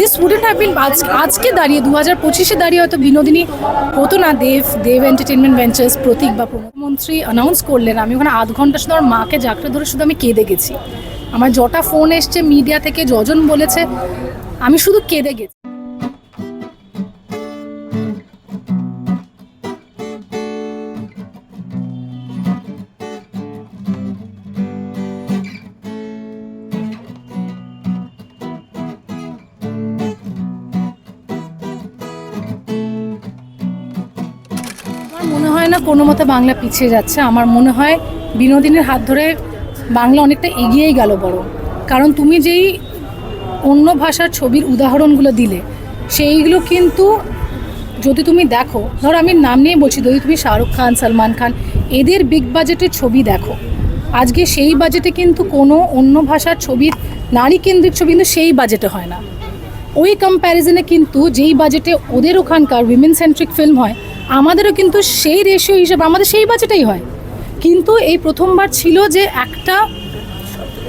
This wouldn't have been আজ আজকে দাঁড়িয়ে দু হাজার পঁচিশে দাঁড়িয়ে হয়তো বিনোদিনী হতো না। দেব দেব এন্টারটেনমেন্ট ভেঞ্চার্স প্রতীক বা প্রধানমন্ত্রী অ্যানাউন্স করলেন, আমি ওখানে আধ ঘণ্টা শুধু আমার মাকে জাকড়ে ধরে শুধু আমি কেঁদে গেছি। আমার জটা ফোন এসছে মিডিয়া থেকে, যজন বলেছে, আমি শুধু কেঁদে গেছি। না কোনো মতে বাংলা পিছিয়ে যাচ্ছে, আমার মনে হয় বিনোদিনীর হাত ধরে বাংলা অনেকটা এগিয়েই গেল বড় কারণ তুমি যেই অন্য ভাষার ছবির উদাহরণগুলো দিলে, সেইগুলো কিন্তু যদি তুমি দেখো, ধর আমি নাম নিয়ে বলছি, যদি তুমি শাহরুখ খান, সলমান খান, এদের বিগ বাজেটের ছবি দেখো। আজকে সেই বাজেটে কিন্তু কোনো অন্য ভাষার ছবির, নারী কেন্দ্রিক ছবি কিন্তু সেই বাজেটে হয় না। ওই কম্প্যারিজনে কিন্তু যেই বাজেটে ওদের ওখানকার উইমেন সেন্ট্রিক ফিল্ম হয় আমাদেরও কিন্তু সেই রেশিও হিসেবে, আমাদের সেই বাজেটেই হয়। কিন্তু এই প্রথমবার ছিল যে একটা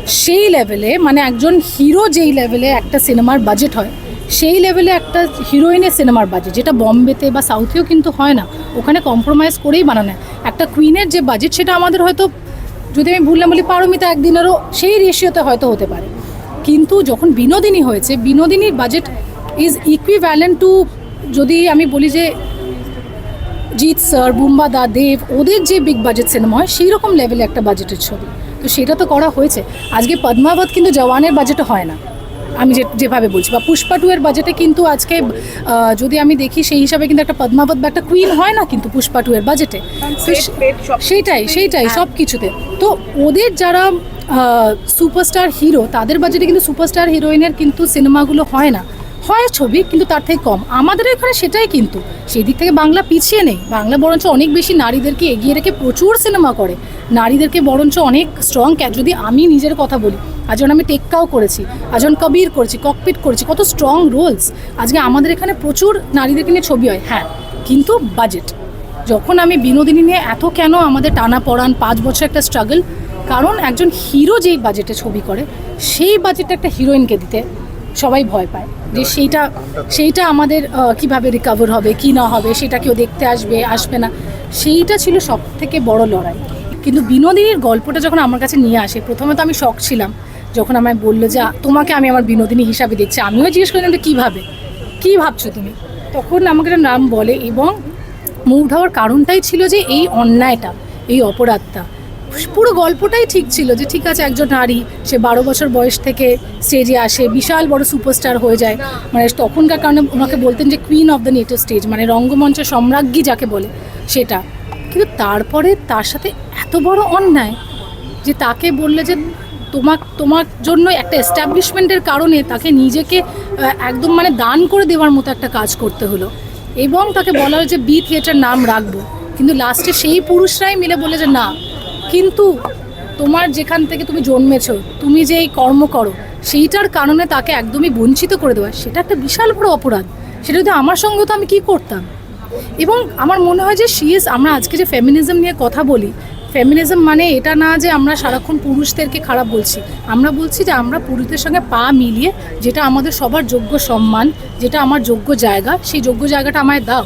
সেই লেভেলে মানে একজন হিরো যেই লেভেলে একটা সিনেমার বাজেট হয়, সেই লেভেলে একটা হিরোইনের সিনেমার বাজেট যেটা বম্বেতে বা সাউথেও কিন্তু হয় না। ওখানে কম্প্রোমাইজ করেই বানানো। একটা কুইনের যে বাজেট সেটা আমাদের হয়তো, যদি আমি ভুললাম বলি পারমিতা একদিনেরও সেই রেশিওতে হয়তো হতে পারে। কিন্তু যখন বিনোদিনী হয়েছে, বিনোদিনীর বাজেট ইজ ইকুইভ্যালেন্ট টু যদি আমি বলি যে জিৎ স্যার বুম্বা দা দেব ওদের যে বিগ বাজেট সিনেমা হয় সেই রকম লেভেলে একটা বাজেটের ছবি। তো সেটা তো করা হয়েছে। আজকে পদ্মাবত কিন্তু জওয়ানের বাজেটে হয় না। আমি যে যেভাবে বলছি বা পুষ্পা টু এর বাজেটে কিন্তু আজকে যদি আমি দেখি সেই হিসাবে কিন্তু একটা পদ্মাবত বা একটা কুইন হয় না কিন্তু পুষ্পা টু এর বাজেটে সেইটাই সেইটাই হ্যাঁ। সব কিছুতে তো ওদের যারা সুপারস্টার হিরো তাদের বাজেটে কিন্তু সুপারস্টার হিরোইনের কিন্তু সিনেমাগুলো হয় না। হয় ছবি, কিন্তু তার থেকে কম। আমাদের এখানে সেটাই কিন্তু। সেই দিক থেকে বাংলা পিছিয়ে নেই। বাংলা বরঞ্চ অনেক বেশি নারীদেরকে এগিয়ে রেখে প্রচুর সিনেমা করে। নারীদেরকে বরঞ্চ অনেক স্ট্রং যদি আমি নিজের কথা বলি, আজ যখন আমি টেক্কাও করেছি, আজ যখন কবির করেছি ককপিট করেছি, কত স্ট্রং রোলস আজকে আমাদের এখানে প্রচুর নারীদেরকে নিয়ে ছবি হয়। হ্যাঁ কিন্তু বাজেট যখন আমি বিনোদিনী নিয়ে এত কেন আমাদের টানা পড়ান পাঁচ বছর একটা স্ট্রাগল কারণ একজন হিরো যেই বাজেটে ছবি করে, সেই বাজেটটা একটা হিরোইনকে দিতে সবাই ভয় পায় যে সেইটা সেইটা আমাদের কীভাবে রিকভার হবে কি না হবে সেটা কেউ দেখতে আসবে আসবে না। সেইটা ছিল সব থেকে বড় লড়াই। কিন্তু বিনোদিনীর গল্পটা যখন আমার কাছে নিয়ে আসে প্রথমে তো আমি শখ ছিলাম। যখন আমায় বলল যে তোমাকে আমি আমার বিনোদিনী হিসাবে দেখছি। আমিও জিজ্ঞেস করলাম যে কীভাবে? কী ভাবছ তুমি? তখন আমাকে একটা নাম বলে এবং মুভ হওয়ার কারণটাই ছিল যে এই অন্যায়টা এই অপরাধটা। পুরো গল্পটাই ঠিক ছিল যে ঠিক আছে, একজন নারী, সে বারো বছর বয়স থেকে স্টেজে আসে, বিশাল বড় সুপারস্টার হয়ে যায়। মানে তখনকার কারণে ওনাকে বলতেন যে queen of the native stage মানে রঙ্গমঞ্চ সম্রাজ্ঞী যাকে বলে সেটা। কিন্তু তারপরে তার সাথে এত বড় অন্যায় যে তাকে বললে যে তোমার তোমার জন্য একটা এস্টাবলিশমেন্টের কারণে তাকে নিজেকে একদম মানে দান করে দেওয়ার মতো একটা কাজ করতে হলো। এবং তাকে বলা হলো যে বি থিয়েটার নাম রাখব। কিন্তু লাস্টে সেই পুরুষরাই মিলে বলে যে না কিন্তু তোমার যেখান থেকে তুমি জন্মেছো, তুমি যে এই কর্ম করো, সেইটার কারণে তাকে একদমই বঞ্চিত করে দেওয়া। সেটা একটা বিশাল বড় অপরাধ। সেটা যদি আমার সঙ্গে তো আমি কী করতাম? এবং আমার মনে হয় যে সিএস আমরা আজকে যে ফেমিনিজম নিয়ে কথা বলি ফেমিনিজম মানে এটা না যে আমরা সারাক্ষণ পুরুষদেরকে খারাপ বলছি। আমরা বলছি যে আমরা পুরুষদের সঙ্গে পা মিলিয়ে যেটা আমাদের সবার যোগ্য সম্মান, যেটা আমার যোগ্য জায়গা, সেই যোগ্য জায়গাটা আমায় দাও।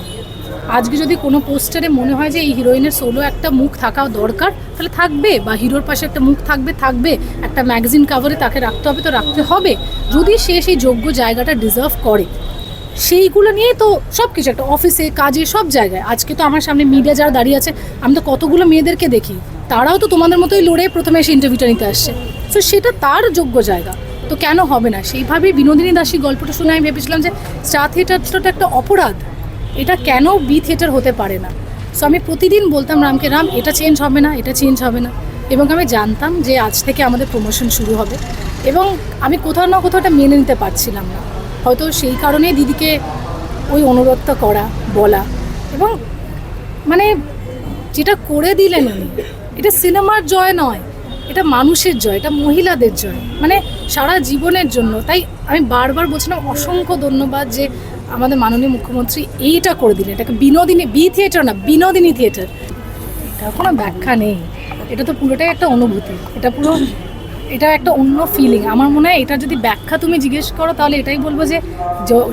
আজকে যদি কোনো পোস্টারে মনে হয় যে এই হিরোইনের সোলো একটা মুখ থাকা দরকার, তাহলে থাকবে বা হিরোর পাশে একটা মুখ থাকবে থাকবে, একটা ম্যাগাজিন কাভারে তাকে রাখতে হবে, তো রাখতে হবে। যদি সে সেই যোগ্য জায়গাটা ডিজার্ভ করে, সেইগুলো নিয়ে তো সব কিছু একটা অফিসে কাজে, সব জায়গায়। আজকে তো আমার সামনে মিডিয়া যারা দাঁড়িয়ে আছে, আমি তো কতগুলো মেয়েদেরকে দেখি, তারাও তো তোমাদের মতোই লড়ে প্রথমে এসে ইন্টারভিউটা নিতে আসছে। তো সেটা তার যোগ্য জায়গা। তো কেন হবে না? সেইভাবেই বিনোদিনী দাসী গল্পটা শুনে আমি ভেবেছিলাম যে স্টার থিয়েটারটা একটা অপরাধ। এটা কেন বি থিয়েটার হতে পারে না? সো আমি প্রতিদিন বলতাম রামকে, রাম, এটা চেঞ্জ হবে না, এটা চেঞ্জ হবে না। এবং আমি জানতাম যে আজ থেকে আমাদের প্রমোশন শুরু হবে। এবং আমি কোথাও না কোথাও এটা মেনে নিতে পারছিলাম না। হয়তো সেই কারণেই দিদিকে ওই অনুরোধটা করা, বলা। এবং মানে যেটা করে দিলেন উনি, এটা সিনেমার জয় নয়, এটা মানুষের জয়, এটা মহিলাদের জয়। মানে সারা জীবনের জন্য। তাই আমি বারবার বলছিলাম অসংখ্য ধন্যবাদ যে আমাদের মাননীয় মুখ্যমন্ত্রী এইটা করে দিলেন। এটাকে বিনোদিনী, বি থিয়েটার না, বিনোদিনী থিয়েটার। এটার কোনো ব্যাখ্যা নেই। এটা তো পুরোটাই একটা অনুভূতি। এটা পুরো, এটা একটা অন্য ফিলিং আমার মনে হয় এটা যদি ব্যাখ্যা তুমি জিজ্ঞেস করো, তাহলে এটাই বলব যে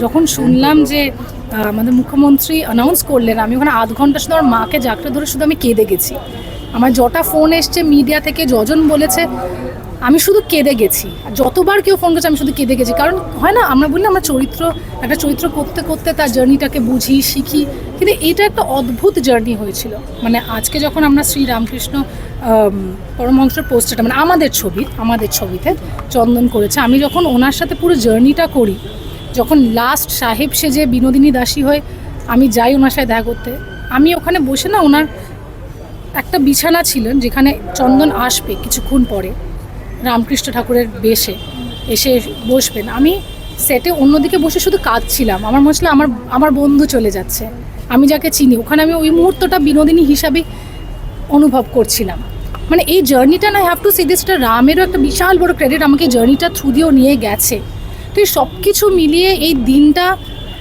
যখন শুনলাম যে আমাদের মুখ্যমন্ত্রী অ্যানাউন্স করলেন, আমি ওখানে আধ ঘণ্টা শুধু আমার মাকে জাকড়ে ধরে শুধু আমি কেঁদে গেছি। আমার যটা ফোন এসছে মিডিয়া থেকে, যজন বলেছে আমি শুধু কেঁদে গেছি। যতবার কেউ ফোন করেছে, আমি শুধু কেঁদে গেছি। কারণ হয় না, আমরা বলি আমরা চরিত্র, একটা চরিত্র করতে করতে তার জার্নিটাকে বুঝি, শিখি। কিন্তু এটা একটা অদ্ভুত জার্নি হয়েছিল। মানে আজকে যখন আমরা শ্রী রামকৃষ্ণ পরমহংসের পোস্টারটা মানে আমাদের ছবি, আমাদের ছবিতে চন্দন করেছে, আমি যখন ওনার সাথে পুরো জার্নিটা করি, যখন লাস্ট সাহেব সেজে বিনোদিনী দাসী হয়ে, আমি যাই ওনার সাথে দেখা করতে, আমি ওখানে বসে না, ওনার একটা বিছানা ছিলেন, যেখানে চন্দন আসবে কিছুক্ষণ পরে। রামকৃষ্ণ ঠাকুরের বেশে এসে বসবেন। আমি সেটে অন্যদিকে বসে শুধু কাঁদছিলাম। আমার মনে হচ্ছিল আমার আমার বন্ধু চলে যাচ্ছে। আমি যাকে চিনি, ওখানে আমি ওই মুহূর্তটা বিনোদিনী হিসাবে অনুভব করছিলাম। মানে এই জার্নিটা না হ্যাভ টু সি দিসটা রামেরও একটা বিশাল বড় ক্রেডিট আমাকে জার্নিটা থ্রু দিয়েও নিয়ে গেছে। তো এই সব কিছু মিলিয়ে এই দিনটা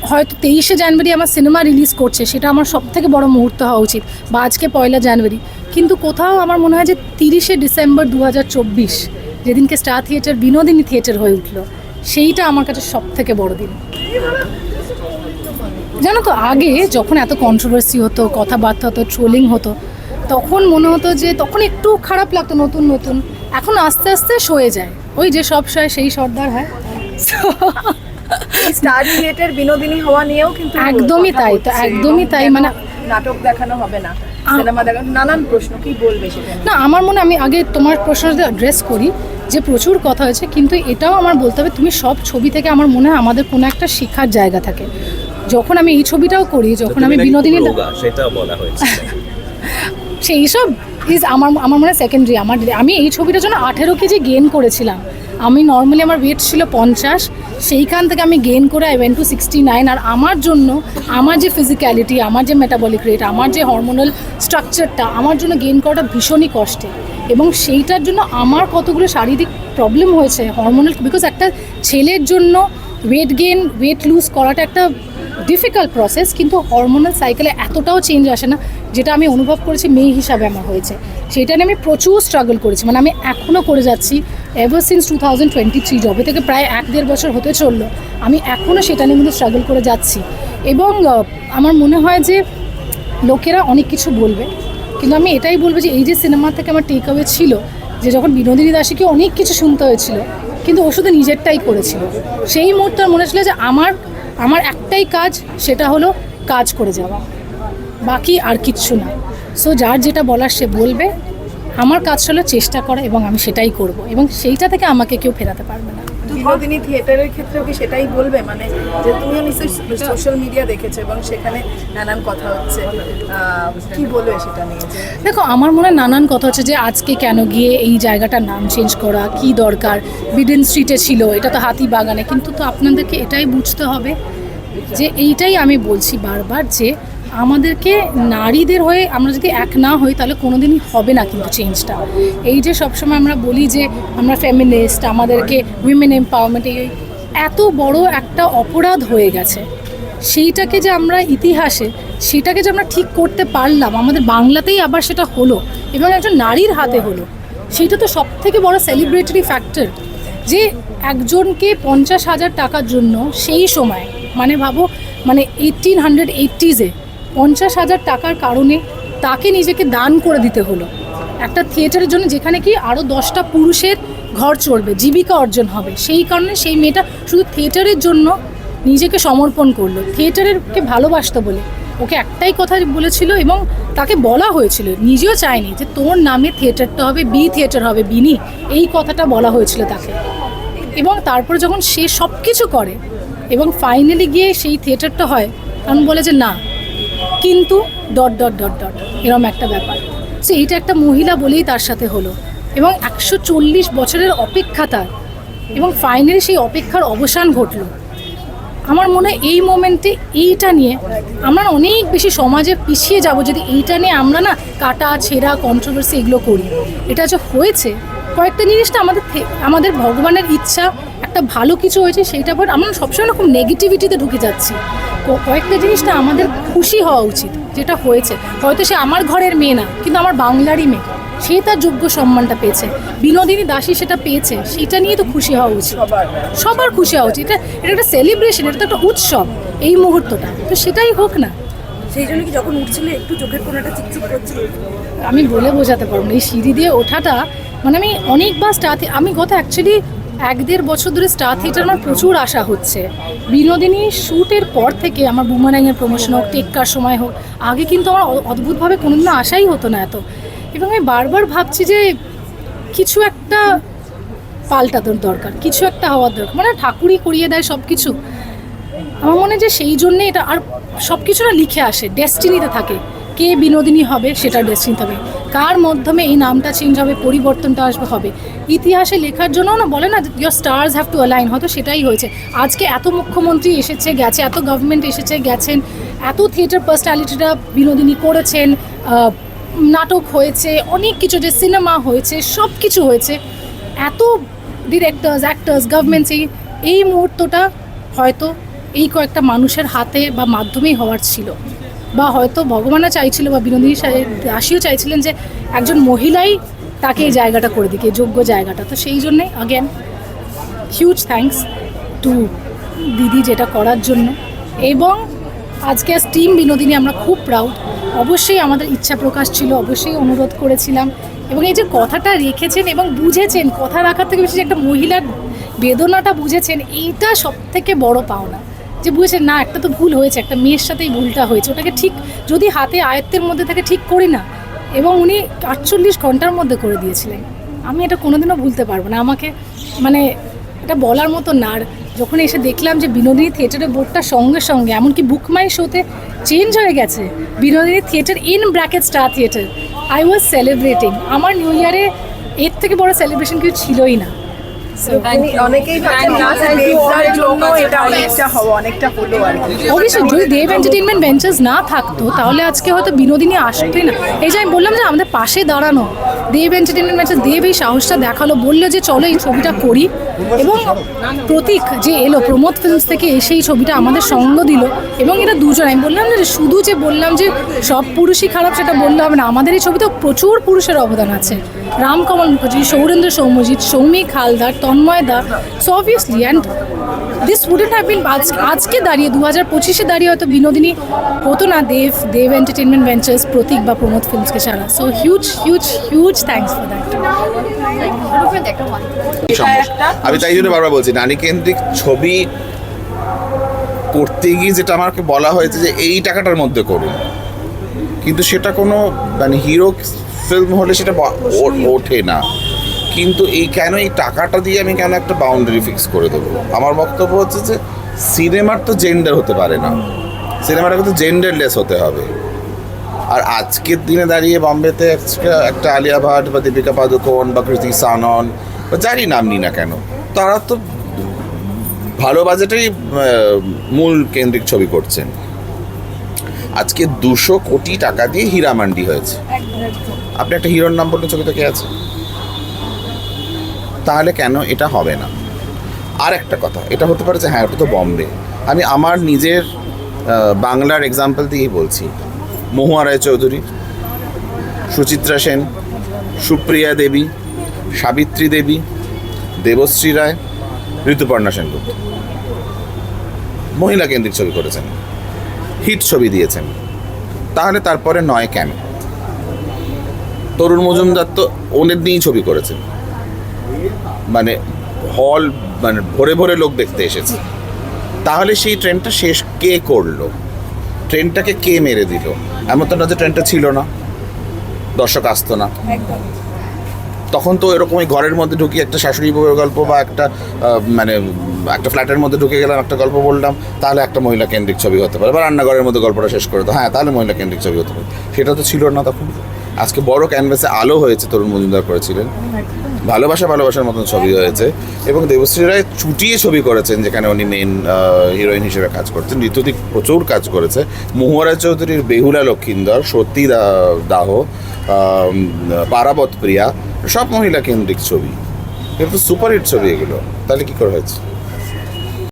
হয়তো তেইশে জানুয়ারি আমার সিনেমা রিলিজ করছে, সেটা আমার সব থেকে বড় মুহূর্ত হওয়া উচিত বা আজকে পয়লা জানুয়ারি। কিন্তু কোথাও আমার মনে হয় যে তিরিশে ডিসেম্বর দু হাজার চব্বিশ যেদিনকে স্টার থিয়েটার বিনোদিনী থিয়েটার হয়ে উঠল সেইটা আমার কাছে সব থেকে বড় দিন। জানো তো আগে যখন এত কন্ট্রোভার্সি হতো কথাবার্তা হতো ট্রোলিং হতো তখন মনে হতো যে তখন একটু খারাপ লাগতো নতুন নতুন। এখন আস্তে আস্তে সয়ে যায়। ওই যে সব সয় সেই সর্দার হয়। স্টার রিলেটেড বিনোদিনী হওয়া নিয়েও কিন্তু একদমই তাই তো, একদমই তাই, মানে- নাটক দেখানো হবে না। সিনেমা দেখানো নানান প্রশ্ন কি বলবে সেটা না আমার মনে আমি আগে তোমার প্রশ্নটা অ্যাড্রেস করি যে প্রচুর কথা হয়েছে কিন্তু এটাও আমার বলতে হবে তুমি সব ছবি থেকে আমার মনে হয় আমাদের কোনো একটা শেখার জায়গা থাকে। যখন আমি এই ছবিটাও করি যখন আমি বিনোদিনী সেটা বলা হয়েছে। সেই সব ইজ আমার আমার মনে হয় সেকেন্ডারি আমার আমি এই ছবিটার জন্য আঠেরো কেজি গেন করেছিলাম। আমি নর্মালি আমার ওয়েট ছিল পঞ্চাশ, সেইখান থেকে আমি গেইন করে I went to sixty nine আর আমার জন্য আমার যে ফিজিক্যালিটি আমার যে মেটাবলিক রেট আমার যে হরমোনাল স্ট্রাকচারটা আমার জন্য গেইন করাটা ভীষণই কষ্টে। এবং সেইটার জন্য আমার কতগুলো শারীরিক প্রবলেম হয়েছে হরমোনাল বিকজ একটা ছেলের জন্য ওয়েট গেইন ওয়েট লুজ করাটা একটা ডিফিকাল্ট প্রসেস কিন্তু হরমোনাল সাইকেলে এতটাও চেঞ্জ আসে না, যেটা আমি অনুভব করেছি মেয়ে হিসাবে আমার হয়েছে। সেটা নিয়ে আমি প্রচুর স্ট্রাগল করেছি। মানে আমি এখনও করে যাচ্ছি ever since two thousand twenty three জবে থেকে প্রায় এক দেড় বছর হতে চলল, আমি এখনও সেটা নিয়ে কিন্তু স্ট্রাগল করে যাচ্ছি। এবং আমার মনে হয় যে লোকেরা অনেক কিছু বলবে, কিন্তু আমি এটাই বলব যে এই যে সিনেমা থেকে আমার টেক অ্যাওয়ে ছিল, যে যখন বিনোদিনী দাসীকে অনেক কিছু শুনতে হয়েছিল, কিন্তু ও শুধু নিজেরটাই করেছিল। সেই মুহূর্তে মনে হচ্ছিল যে আমার আমার একটাই কাজ, সেটা হলো কাজ করে যাওয়া। বাকি আর কিচ্ছু না। সো যার যেটা বলার সে বলবে। আমার কাজ হলো চেষ্টা করা এবং আমি সেটাই করব এবং সেইটা থেকে আমাকে কেউ ফেরাতে পারবে না। বিনোদিনী থিয়েটারের ক্ষেত্রেও কি সেটাই বলবে? মানে যে তুমিও নিশ্চয়ই সোশ্যাল মিডিয়া দেখেছ এবং সেখানে নানান কথা হচ্ছে। কি বলবে সেটা নিয়ে? দেখো, আমার মনে হয় নানান কথা হচ্ছে যে আজকে কেন গিয়ে এই জায়গাটার নাম চেঞ্জ করা? কি দরকার? বিডেন স্ট্রিটে ছিল, এটা তো হাতি বাগানে। কিন্তু তো আপনাদেরকে এটাই বুঝতে হবে যে এইটাই আমি বলছি বারবার যে আমাদেরকে নারীদের হয়ে আমরা যদি এক না হই, তাহলে কোনোদিনই হবে না কিন্তু চেঞ্জটা এই যে সবসময় আমরা বলি যে আমরা ফেমিনিস্ট আমাদেরকে উইমেন এম্পাওয়ারমেন্ট এই এত বড় একটা অপরাধ হয়ে গেছে। সেইটাকে যে আমরা ইতিহাসে, সেটাকে যে আমরা ঠিক করতে পারলাম, আমাদের বাংলাতেই আবার সেটা হলো এবং একজন নারীর হাতে হলো সেইটা তো সব থেকে বড় সেলিব্রেটরি ফ্যাক্টর যে একজনকে পঞ্চাশ হাজার টাকার জন্য সেই সময় মানে ভাবো মানে এইটিন হান্ড্রেড এইটিজে পঞ্চাশ হাজার টাকার কারণে তাকে নিজেকে দান করে দিতে হলো। একটা থিয়েটারের জন্য যেখানে কি আরও দশটা পুরুষের ঘর চড়বে জীবিকা অর্জন হবে। সেই কারণে সেই মেয়েটা শুধু থিয়েটারের জন্য নিজেকে সমর্পণ করল। থিয়েটারেরকে ভালোবাসতো বলে। ওকে একটাই কথা বলেছিল এবং তাকে বলা হয়েছিল, নিজেও চায়নি যে তোর নামে থিয়েটারটা হবে, বি থিয়েটার হবে, বিনি। এই কথাটা বলা হয়েছিল তাকে। এবং তারপর যখন সে সব কিছু করে এবং ফাইনালি গিয়ে সেই থিয়েটারটা হয়, তখন বলে যে না কিন্তু ডট ডট ডট ডট, এরম একটা ব্যাপার। সো এইটা একটা মহিলা বলেই তার সাথে হলো। এবং একশো চল্লিশ বছরের অপেক্ষা তার এবং ফাইনালি সেই অপেক্ষার অবসান ঘটলো। আমার মনে হয় এই মোমেন্টে এইটা নিয়ে আমরা অনেক বেশি সমাজে পিছিয়ে যাব। যদি এইটা নিয়ে আমরা না কাটা, ছেঁড়া কন্ট্রোভার্সি এগুলো করি। এটা যে হয়েছে কয়েকটা জিনিসটা আমাদের আমাদের ভগবানের ইচ্ছা, একটা ভালো কিছু হয়েছে সেইটা পর আমরা সবসময় খুব নেগেটিভিটিতে ঢুকে যাচ্ছি। কয়েকটা জিনিসটা আমাদের খুশি হওয়া উচিত, যেটা হয়েছে। হয়তো সে আমার ঘরের মেয়ে না, কিন্তু আমার বাংলারই মেয়ে। সে তার যোগ্য সম্মানটা পেয়েছে। বিনোদিনী দাসী সেটা পেয়েছে সেটা নিয়ে তো খুশি হওয়া উচিত। সবার খুশি হওয়া উচিত। এটা এটা একটা সেলিব্রেশন এটা তো একটা উৎসব, এই মুহূর্তটা। তো সেটাই হোক না। সেই জন্য কি যখন উঠছিল একটু চোখের কোনাটা চিকচিক করছিল? আমি বলে বোঝাতে পারব না। এই সিঁড়ি দিয়ে ওঠাটা মানে আমি অনেকবার স্টার আমি গত অ্যাকচুয়ালি এক দেড় বছর ধরে স্টার থিয়েটার আমার প্রচুর আশা হচ্ছে। বিনোদিনী শ্যুটের পর থেকে আমার বুমারাঙের প্রমোশন হোক টেক্কার সময় হোক, আগে কিন্তু আমার অদ্ভুতভাবে কোনোদিনও আশাই হতো না এত। এবং আমি বারবার ভাবছি যে কিছু একটা পাল্টানোর দরকার, কিছু একটা হওয়ার দরকার। মানে ঠাকুরই করিয়ে দেয় সব কিছু আমার মনে যে সেই জন্যে এটা আর সব কিছুটা লিখে আসে, ডেস্টিনিতে থাকে। কে বিনোদিনী হবে সেটা ডেস্টিনি হবে। কার মাধ্যমে এই নামটা চেঞ্জ হবে, পরিবর্তনটা আসবে, হবে? ইতিহাসে লেখার জন্য না, বলে না your stars have to align হয়তো সেটাই হয়েছে। আজকে এত মুখ্যমন্ত্রী এসেছে, গেছে, এত গভর্নমেন্ট এসেছে, গেছেন, এত থিয়েটার পার্সোনালিটিটা বিনোদিনী করেছেন নাটক হয়েছে, অনেক কিছু যে সিনেমা হয়েছে সব কিছু হয়েছে। এত ডিরেক্টর্স অ্যাক্টার্স গভর্নমেন্টস এই মুহূর্তটা হয়তো কয়েকটা মানুষের হাতে বা মাধ্যমেই হওয়ার ছিল। বা হয়তো ভগবানও চাইছিল বা বিনোদিনী দাসীও চাইছিলেন যে একজন মহিলাই তাকে এই জায়গাটা করে দিকে যোগ্য জায়গাটা। তো সেই জন্যে আগেন হিউজ থ্যাঙ্কস টু দিদি যেটা করার জন্য। এবং আজকে আজ টিম বিনোদিনী আমরা খুব প্রাউড অবশ্যই আমাদের ইচ্ছা প্রকাশ ছিল, অবশ্যই অনুরোধ করেছিলাম। এবং এই যে কথাটা রেখেছেন এবং বুঝেছেন, কথা রাখার থেকে বেশি যে একটা মহিলার বেদনাটা বুঝেছেন, এইটা সব থেকে বড় পাওনা। যে বুঝেছে, না, একটা তো ভুল হয়েছে, একটা মেয়ের সাথেই ভুলটা হয়েছে। ওটাকে ঠিক যদি হাতে আয়ত্তের মধ্যে থেকে ঠিক করি না, এবং উনি আটচল্লিশ ঘণ্টার মধ্যে করে দিয়েছিলেন, আমি এটা কোনোদিনও ভুলতে পারব না। আমাকে মানে এটা বলার মতো না। আর যখন এসে দেখলাম যে বিনোদিনী থিয়েটারের বোর্ডটা সঙ্গে সঙ্গে, এমনকি বুকমাই শোতে চেঞ্জ হয়ে গেছে, Binodini theatre in bracket star theatre I was celebrating আমার নিউ ইয়ারে এর থেকে বড় সেলিব্রেশন কিছু ছিলই না। অনেকেই জন্য এটা অনেকটা হওয়া অনেকটা হলো আর অবশ্যই যদি দেব এন্টারটেনমেন্ট বেঞ্চেস না থাকতো তাহলে আজকে হয়তো বিনোদিনী আসতোই না। এই যে আমি বললাম যে আমাদের পাশে দাঁড়ানো দেব এন্টারটেনমেন্ট বেঞ্চেস দেব এই সাহসটা দেখাল বলল যে চলো এই ছবিটা করি। এবং প্রতীক যে এলো প্রমোদ ফিল্মস থেকে এসে এই ছবিটা আমাদের সঙ্গ দিল। এবং এটা দুজন আমি বললাম না যে শুধু যে বললাম যে সব পুরুষই খারাপ সেটা বললাম না। আমাদের এই ছবিতে প্রচুর পুরুষের অবদান আছে। Ramkamal Mukherjee Saurendra Soumyajit Soumik Haldar Tanmay da. So obviously and this wouldn't have been আজ, আজকে দাঁড়িয়ে দু হাজার পঁচিশে দাঁড়িয়ে হয়তো বিনোদিনী হতো না দেব দেব এন্টারটেনমেন্ট ভেঞ্চার্স প্রতীক বা প্রমোদ ফিল্মসকে ছাড়া। So huge huge huge thanks for that আমি তাই জন্য বারবার বলছি নারী কেন্দ্রিক ছবি করতে গিয়ে যেটা আমাকে বলা হয়েছে যে, এই টাকাটার মধ্যে করুন। কিন্তু সেটা কোনো মানে হিরো ফিল্ম হলে সেটা ওঠে না। কিন্তু এই কেন এই টাকাটা দিয়ে আমি কেন একটা বাউন্ডারি ফিক্স করে দেবো? আমার বক্তব্য হচ্ছে যে সিনেমার তো জেন্ডার হতে পারে না। সিনেমাটা কিন্তু জেন্ডারলেস হতে হবে। আর আজকের দিনে দাঁড়িয়ে বম্বেতে একটা- আলিয়া ভাট বা দীপিকা পাদুকোন বা কৃতি সানন বা যারই নাম নিই না কেন তারা তো ভালো বাজেটেই মূল কেন্দ্রিক ছবি করছেন। আজকে দুশো কোটি টাকা দিয়ে হীরা মান্ডি হয়েছে আপনি একটা হিরোর নাম বললেন ছবিতে কে আছে? তাহলে কেন এটা হবে না? আর একটা কথা, এটা হতে পারে যে হ্যাঁ ওটা তো বম্বে। আমি আমার নিজের বাংলার এক্সাম্পল দিয়েই বলছি। মহুয়া রায় চৌধুরী সুচিত্রা সেন, সুপ্রিয়া দেবী, সাবিত্রী দেবী, দেবশ্রী রায়, ঋতুপর্ণা সেনগুপ্ত। মহিলা কেন্দ্রিক ছবি করেছেন হিট ছবি দিয়েছেন। তাহলে তারপরে নয় কেন? তরুণ মজুমদার তো ওনের নিয়েই ছবি করেছেন। মানে হল মানে ভরে ভরে লোক দেখতে এসেছে। তাহলে সেই ট্রেনটা শেষ কে করল? ট্রেনটাকে কে মেরে দিল? এমন তো না যে ট্রেনটা ছিল না। দর্শক আসতো না। তখন তো এরকম ওই ঘরের মধ্যে ঢুকি একটা শাশুড়ি বউয়ের গল্প বা একটা মানে একটা ফ্ল্যাটের মধ্যে ঢুকে গেলাম একটা গল্প বললাম তাহলে একটা মহিলা কেন্দ্রিক ছবি হতে পারে। বা রান্নাঘরের মধ্যে গল্পটা শেষ করে হ্যাঁ তাহলে মহিলা কেন্দ্রিক ছবি হতে পারে। সেটা তো ছিল না তখন। আজকে বড় ক্যানভাসে আলো হয়েছে তরুণ মজুমদার করেছিলেন। ভালোবাসা ভালোবাসার মতন ছবি হয়েছে এবং দেবশ্রী রায় চুটিয়ে ছবি করেছেন যেখানে উনি মেন হিরোইন হিসেবে কাজ করছেন। ঋতুদিক প্রচুর কাজ করেছে। মহুয়ারা চৌধুরীর বেহুলা লক্ষিন্দর সত্যি দাহ পারাবত প্রিয়া, সব মহিলা কেন্দ্রিক ছবি। কিন্তু সুপারহিট ছবি এগুলো। তাহলে কী করা হয়েছে?